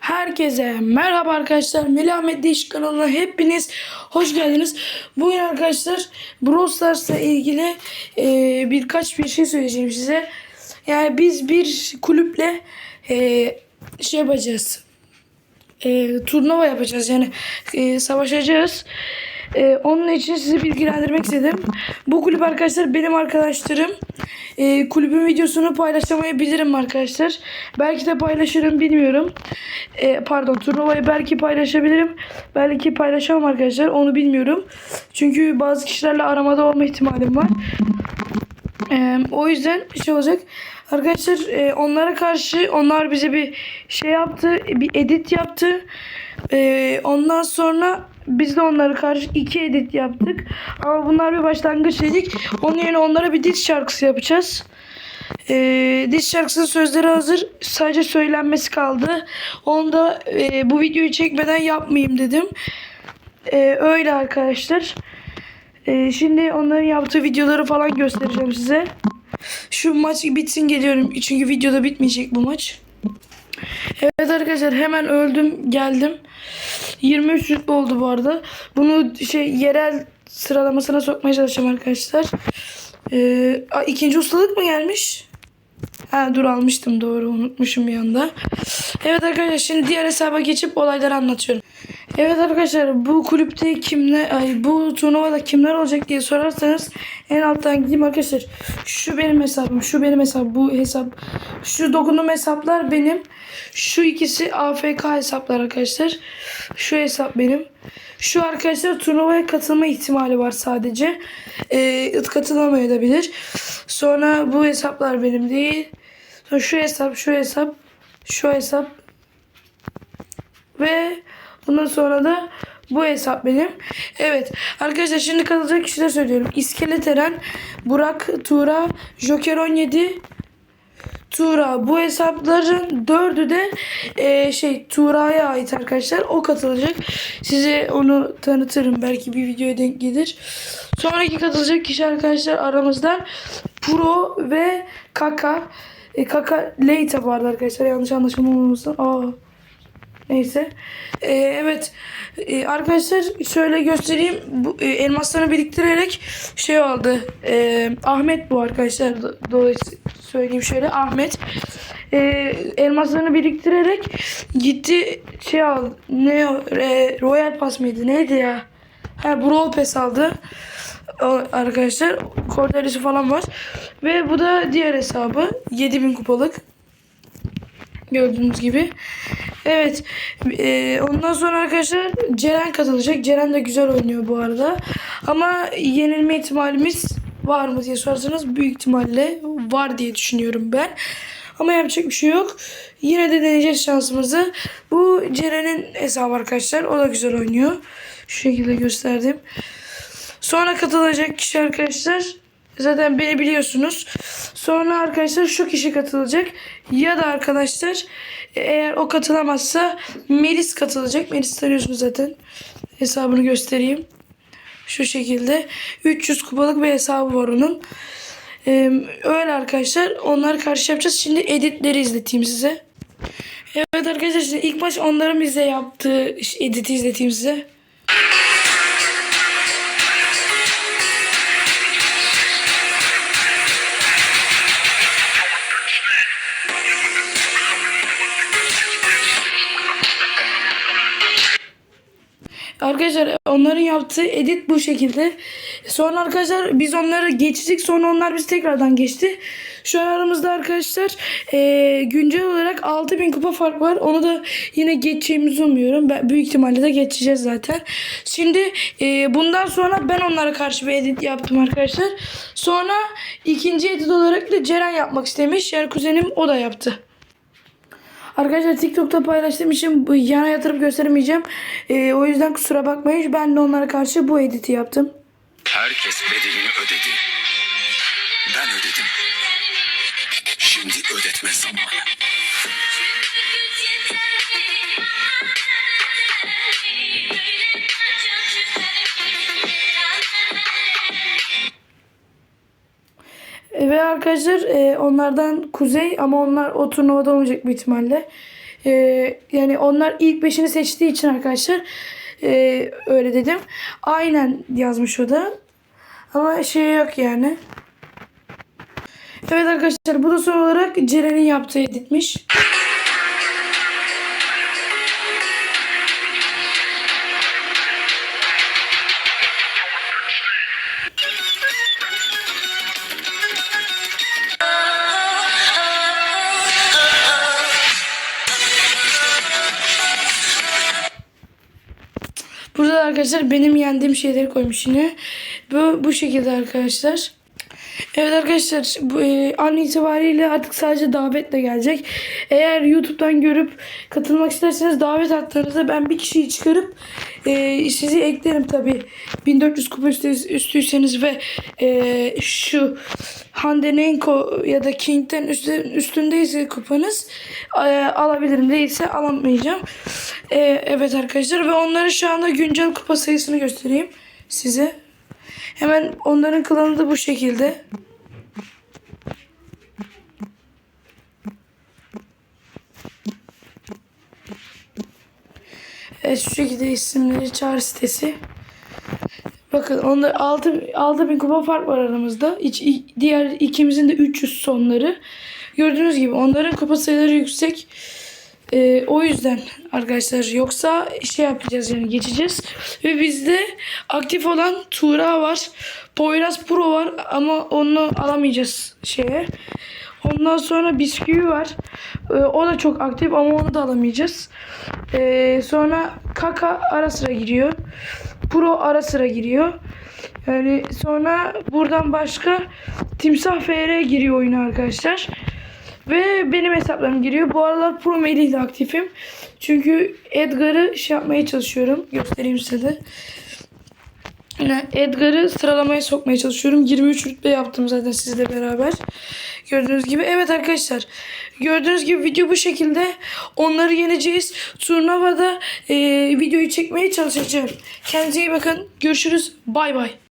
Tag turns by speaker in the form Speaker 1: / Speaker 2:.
Speaker 1: Herkese merhaba arkadaşlar. Melih Ahmet Değişik kanalına hepiniz hoş geldiniz. Bugün arkadaşlar Brawl Stars'la ilgili e, birkaç bir şey söyleyeceğim size. Yani biz bir kulüple e, şey yapacağız. E, turnuva yapacağız yani e, savaşacağız. E, onun için sizi bilgilendirmek istedim. Bu kulüp arkadaşlar benim arkadaşlarım. E, kulübün videosunu paylaşamayabilirim arkadaşlar. Belki de paylaşırım bilmiyorum. E, pardon turnuvayı belki paylaşabilirim. Belki paylaşamam arkadaşlar onu bilmiyorum. Çünkü bazı kişilerle aramada olma ihtimalim var. Ee, o yüzden şey olacak. Arkadaşlar e, onlara karşı onlar bize bir şey yaptı. Bir edit yaptı. Ee, ondan sonra biz de onlara karşı iki edit yaptık. Ama bunlar bir başlangıç dedik. Onun yerine onlara bir diss şarkısı yapacağız. Ee, diss şarkısının sözleri hazır. Sadece söylenmesi kaldı. Onu da e, bu videoyu çekmeden yapmayayım dedim. Ee, öyle arkadaşlar. Ee, şimdi onların yaptığı videoları falan göstereceğim size. Şu maç bitsin geliyorum. Çünkü videoda bitmeyecek bu maç. Evet arkadaşlar hemen öldüm geldim. 23 rütbe oldu bu arada. Bunu şey yerel sıralamasına sokmaya çalışacağım arkadaşlar. Ee, ikinci ustalık mı gelmiş? Ha dur almıştım doğru unutmuşum bir anda. Evet arkadaşlar şimdi diğer hesaba geçip olayları anlatıyorum. Evet arkadaşlar bu kulüpte kimler ay bu turnuvada kimler olacak diye sorarsanız en alttan gideyim arkadaşlar. Şu benim hesabım, şu benim hesabım, bu hesap. Şu dokunduğum hesaplar benim. Şu ikisi AFK hesaplar arkadaşlar. Şu hesap benim. Şu arkadaşlar turnuvaya katılma ihtimali var sadece. Ee, katılamayabilir. Sonra bu hesaplar benim değil. Sonra şu hesap, şu hesap, şu hesap ve bundan sonra da bu hesap benim. Evet arkadaşlar şimdi katılacak kişiler söylüyorum. İskelet Eren, Burak, Tuğra, Joker 17, Tuğra. Bu hesapların dördü de e, şey Tuğra'ya ait arkadaşlar. O katılacak. Size onu tanıtırım. Belki bir videoya denk gelir. Sonraki katılacak kişi arkadaşlar aramızdan Pro ve Kaka. E, Kaka Leite vardı arkadaşlar. Yanlış anlaşılmamamızdan. Aa. Neyse. Ee, evet. Ee, arkadaşlar şöyle göstereyim. Bu, e, elmaslarını biriktirerek şey oldu. Ee, Ahmet bu arkadaşlar. Do- Dolayısıyla söyleyeyim şöyle. Ahmet. Ee, elmaslarını biriktirerek gitti şey aldı. Ne? Re- Royal Pass mıydı? Neydi ya? Ha Brawl Pass aldı. O, arkadaşlar. Kordelisi falan var. Ve bu da diğer hesabı. 7000 kupalık. Gördüğünüz gibi. Evet. e, ondan sonra arkadaşlar Ceren katılacak. Ceren de güzel oynuyor bu arada. Ama yenilme ihtimalimiz var mı diye sorarsanız büyük ihtimalle var diye düşünüyorum ben. Ama yapacak bir şey yok. Yine de deneyeceğiz şansımızı. Bu Ceren'in hesabı arkadaşlar. O da güzel oynuyor. Şu şekilde gösterdim. Sonra katılacak kişi arkadaşlar zaten beni biliyorsunuz. Sonra arkadaşlar şu kişi katılacak. Ya da arkadaşlar eğer o katılamazsa Melis katılacak. Melis tanıyorsunuz zaten. Hesabını göstereyim. Şu şekilde. 300 kupalık bir hesabı var onun. Ee, öyle arkadaşlar. Onları karşı yapacağız. Şimdi editleri izleteyim size. Evet arkadaşlar ilk baş onların bize yaptığı editi izleteyim size. Arkadaşlar onların yaptığı edit bu şekilde. Sonra arkadaşlar biz onları geçtik. Sonra onlar bizi tekrardan geçti. Şu an aramızda arkadaşlar eee, güncel olarak 6000 kupa fark var. Onu da yine geçeceğimizi umuyorum. Ben, büyük ihtimalle de geçeceğiz zaten. Şimdi eee, bundan sonra ben onlara karşı bir edit yaptım arkadaşlar. Sonra ikinci edit olarak da Ceren yapmak istemiş. Yani kuzenim o da yaptı. Arkadaşlar TikTok'ta paylaştığım için yana yatırıp gösteremeyeceğim. Ee, o yüzden kusura bakmayın. Ben de onlara karşı bu editi yaptım.
Speaker 2: Herkes bedelini ödedi. Ben ödedim. Şimdi ödetme zamanı.
Speaker 1: Ve arkadaşlar e, onlardan Kuzey ama onlar o turnuvada olmayacak bir ihtimalle. E, yani onlar ilk beşini seçtiği için arkadaşlar e, öyle dedim. Aynen yazmış o da. Ama şey yok yani. Evet arkadaşlar bu da son olarak Ceren'in yaptığı editmiş. Burada da arkadaşlar benim yendiğim şeyleri koymuş yine. Bu, bu şekilde arkadaşlar. Evet arkadaşlar bu, e, an itibariyle artık sadece davetle gelecek. Eğer YouTube'dan görüp katılmak isterseniz davet attığınızda ben bir kişiyi çıkarıp e, sizi eklerim tabi. 1400 kupa üstü- üstüyseniz ve e, şu Hande Nenko ya da King'den üstü, üstündeyse kupanız e, alabilirim. Değilse alamayacağım. E, evet arkadaşlar ve onların şu anda güncel kupa sayısını göstereyim size. Hemen onların klanı da bu şekilde. Evet şu şekilde isimleri çağrı sitesi. Bakın onda 6 6000 kupa fark var aramızda. İç, diğer ikimizin de 300 sonları. Gördüğünüz gibi onların kupa sayıları yüksek. Ee, o yüzden arkadaşlar yoksa şey yapacağız yani geçeceğiz. Ve bizde aktif olan Tuğra var. Poyraz Pro var ama onu alamayacağız şeye. Ondan sonra bisküvi var. Ee, o da çok aktif ama onu da alamayacağız. Ee, sonra Kaka ara sıra giriyor. Pro ara sıra giriyor. Yani sonra buradan başka Timsah FR giriyor oyuna arkadaşlar. Ve benim hesaplarım giriyor. Bu aralar Pro Mail aktifim. Çünkü Edgar'ı şey yapmaya çalışıyorum. Göstereyim size de. Edgar'ı sıralamaya sokmaya çalışıyorum. 23 rütbe yaptım zaten sizle beraber. Gördüğünüz gibi. Evet arkadaşlar. Gördüğünüz gibi video bu şekilde. Onları yeneceğiz. Turnuvada e, videoyu çekmeye çalışacağım. Kendinize iyi bakın. Görüşürüz. Bay bay.